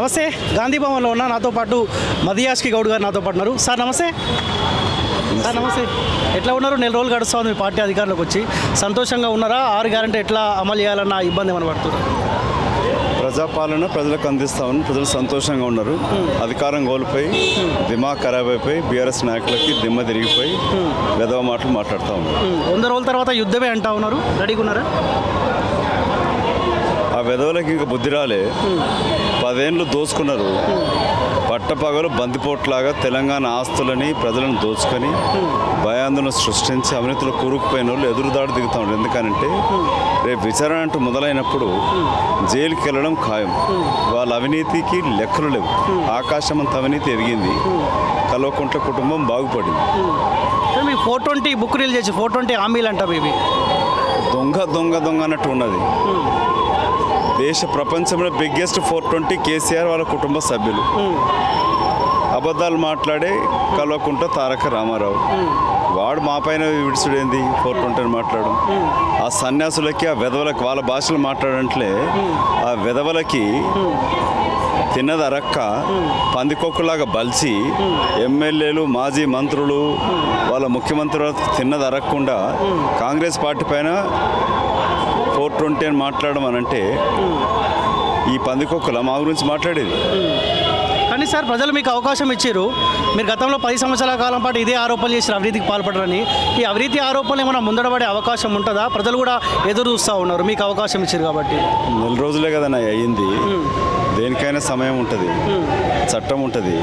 నమస్తే. గాంధీ భవన్లో ఉన్న నాతో పాటు మదియాష్కి గౌడ్ గారు నాతో పాటు ఉన్నారు. సార్ నమస్తే. సార్ నమస్తే. ఎట్లా ఉన్నారు? నెల రోజులు గడుస్తూ ఉంది మీ పార్టీ అధికారంలోకి వచ్చి. సంతోషంగా ఉన్నారా? ఆరు గ్యారంటీ ఎట్లా అమలు చేయాలన్న ఇబ్బంది ఏమైనా పడుతున్నారు ప్రజాపాలన ప్రజలకు అందిస్తామని ప్రజలు సంతోషంగా ఉన్నారు. అధికారం కోల్పోయి దిమాగ్ ఖరాబ్ అయిపోయి బీఆర్ఎస్ నాయకులకి దిమ్మ తిరిగిపోయి వెధవ మాటలు మాట్లాడుతూ ఉన్నారు. వంద రోజుల తర్వాత యుద్ధమే అంటా ఉన్నారు. రెడీగా ఉన్నారా? ఆ వెధవలకి ఇంకా బుద్ధి రాలే. పదేళ్ళు దోచుకున్నారు పట్టపగలు బందిపోట్లాగా తెలంగాణ ఆస్తులని ప్రజలను దోచుకొని భయాందోళన సృష్టించి అవినీతిలో కూరుకుపోయిన వాళ్ళు ఎదురుదాడి దిగుతా ఉన్నారు. ఎందుకనంటే రేపు విచారణ అంటూ మొదలైనప్పుడు జైలుకి వెళ్ళడం ఖాయం. వాళ్ళ అవినీతికి లెక్కలు లేవు. ఆకాశం అంత అవినీతి ఎదిగింది. కల్వకుంట్ల కుటుంబం బాగుపడింది. ఫోర్ ట్వంటీ బుక్ రిలీజ్ చేసి ఫోర్ ట్వంటీ హామీలు ఇవి. దొంగ దొంగ దొంగ అన్నట్టు ఉన్నది. దేశ ప్రపంచంలో బిగ్గెస్ట్ ఫోర్ ట్వంటీ కేసీఆర్ వాళ్ళ కుటుంబ సభ్యులు. అబద్ధాలు మాట్లాడే కల్వకుంట తారక రామారావు. వాడు మా పైన విడిచుడేంది? ఫోర్ ట్వంటీ అని మాట్లాడు ఆ సన్యాసులకి ఆ వెధవలకి వాళ్ళ భాషలు మాట్లాడంట్లే ఆ వెధవలకి తిన్నదరక్క పందికొక్కులాగా బలిచి ఎమ్మెల్యేలు మాజీ మంత్రులు వాళ్ళ ముఖ్యమంత్రులు తిన్నదరక్కుండా కాంగ్రెస్ పార్టీ పైన ఫోర్ ట్వంటీ అని మాట్లాడడం అంటే ఈ పందికొక్కల మా గురించి మాట్లాడేది. కానీ సార్ ప్రజలు మీకు అవకాశం ఇచ్చారు. మీరు గతంలో పది సంవత్సరాల కాలం పాటు ఇదే ఆరోపణలు చేసిన అవినీతికి పాల్పడరని ఈ అవినీతి ఆరోపణలు ఏమైనా ముందడబడే అవకాశం ఉంటుందా? ప్రజలు కూడా ఎదురు చూస్తూ ఉన్నారు. మీకు అవకాశం ఇచ్చారు కాబట్టి. నెల రోజులే కదా నా అయ్యింది దేనికైనా సమయం ఉంటుంది. చట్టం ఉంటుంది.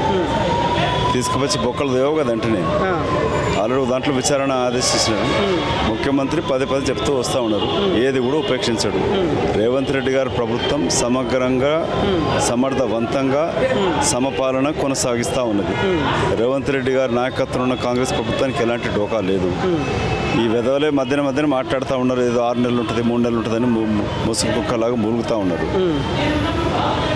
తీసుకువచ్చి బొక్కలు దేవు కదా వెంటనే. ఆల్రెడీ దాంట్లో విచారణ ఆదేశించినాడు ముఖ్యమంత్రి పదే పదే చెప్తూ వస్తూ ఉన్నారు. ఏది కూడా ఉపేక్షించడు. రేవంత్ రెడ్డి గారి ప్రభుత్వం సమగ్రంగా సమర్థవంతంగా సమపాలన కొనసాగిస్తూ ఉన్నది. రేవంత్ రెడ్డి గారి నాయకత్వం ఉన్న కాంగ్రెస్ ప్రభుత్వానికి ఎలాంటి డోకా లేదు. ఈ విధవలే మధ్యన మధ్యన మాట్లాడుతూ ఉన్నారు. ఏదో ఆరు నెలలు ఉంటుంది మూడు నెలలు ఉంటుందని ముసుగు కుక్కలాగా మూలుగుతూ ఉన్నారు.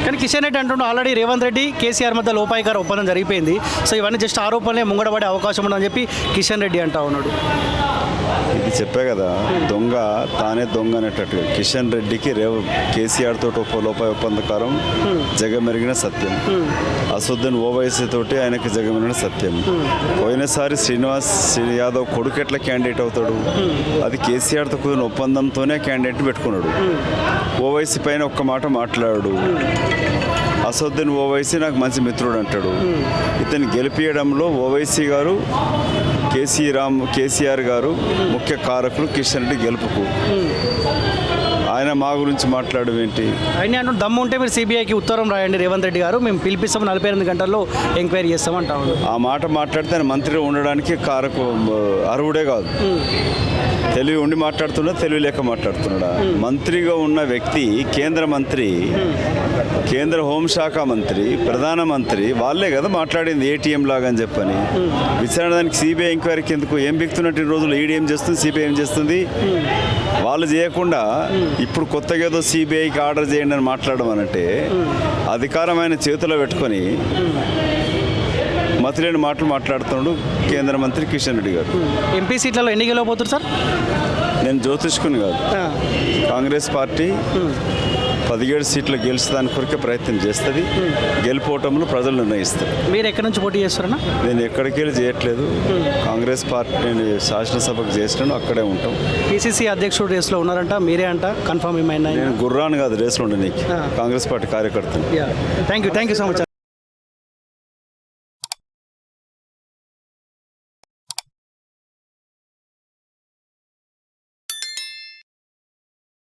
కానీ కిషన్ రెడ్డి అంటుండే ఆల్రెడీ రేవంత్ రెడ్డి కేసీఆర్ మధ్య లోపాయికార ఒప్పందం జరిగిపోయింది. సో ఇవన్నీ జస్ట్ ఆరోపణలే ముంగడబడే అవకాశం ఉందని చెప్పి కిషన్ రెడ్డి అంటా ఉన్నాడు. ఇది చెప్పే కదా దొంగ తానే దొంగ అనేటట్టుగా కిషన్ రెడ్డికి రేవ కేసీఆర్ తోటి లోపాయ ఒప్పందకారం జగమెరిగిన సత్యం. అసదుద్దీన్ ఓవైసీ తోటి ఆయనకి జగమెరిగిన సత్యం. పోయినసారి శ్రీనివాస్ శ్రీ యాదవ్ కొడుకు ఎట్లా క్యాండిడేట్ అవుతాడు? అది కేసీఆర్తో కుదిరిన ఒప్పందంతోనే క్యాండిడేట్ పెట్టుకున్నాడు. ఓవైసీ పైన ఒక్క మాట మాట్లాడాడు. అసదుద్దీన్ ఓవైసీ నాకు మంచి మిత్రుడు అంటాడు. ఇతన్ని గెలిపించడంలో ఓవైసీ గారు కేసీ రామ్ కేసీఆర్ గారు ముఖ్య కారకులు కిషన్ రెడ్డి గెలుపుకు. ఆయన మా గురించి మాట్లాడడం ఏంటి? అయినా అంటూ దమ్ము ఉంటే మీరు సిబిఐకి ఉత్తరం రాయండి రేవంత్ రెడ్డి గారు. మేము పిలిపిస్తాం నలభై ఎనిమిది గంటల్లో ఎంక్వైరీ చేస్తాం అంటా. ఉన్నాడు ఆ మాట మాట్లాడితే ఆయన మంత్రి ఉండడానికి కారకు అర్హుడే కాదు. తెలివి ఉండి మాట్లాడుతున్నా తెలివి లేక మాట్లాడుతున్నాడా? మంత్రిగా ఉన్న వ్యక్తి కేంద్ర మంత్రి కేంద్ర హోంశాఖ మంత్రి ప్రధానమంత్రి వాళ్ళే కదా మాట్లాడింది ఏటీఎం లాగా అని చెప్పని. విచారణ దానికి సిబిఐ ఎంక్వైరీకి ఎందుకు? ఏం బిక్తున్నట్టు ఈ రోజులు ఈడీ ఏం చేస్తుంది సిబిఐ ఏం చేస్తుంది? వాళ్ళు చేయకుండా ఇప్పుడు కొత్తగా ఏదో సిబిఐకి ఆర్డర్ చేయండి అని మాట్లాడడం అనంటే అధికారం ఆయన చేతిలో పెట్టుకొని మతిలేని మాటలు మాట్లాడుతున్నాడు కేంద్ర మంత్రి కిషన్ రెడ్డి గారు. ఎంపీ సీట్లలో ఎన్ని గెలవబోతున్నారు సార్? నేను జ్యోతిష్కుని కాదు. కాంగ్రెస్ పార్టీ పదిహేడు సీట్లు గెలిచడానికి కొరకే ప్రయత్నం చేస్తుంది. గెలిపోవటంలో ప్రజలు నిర్ణయిస్తారు మీరు ఎక్కడి నుంచి పోటీ చేస్తారన్నా? నేను ఎక్కడికి వెళ్ళి చేయట్లేదు. కాంగ్రెస్ పార్టీ నేను శాసనసభకు చేసినాను అక్కడే ఉంటాం. పిసిసి అధ్యక్షుడు రేస్లో ఉన్నారంట మీరే అంట కన్ఫర్మ్ ఏమైనా నేను గుర్రాను కాదు రేసులో ఉండే నీకు. కాంగ్రెస్ పార్టీ కార్యకర్తను. Thank you. Thank you so much.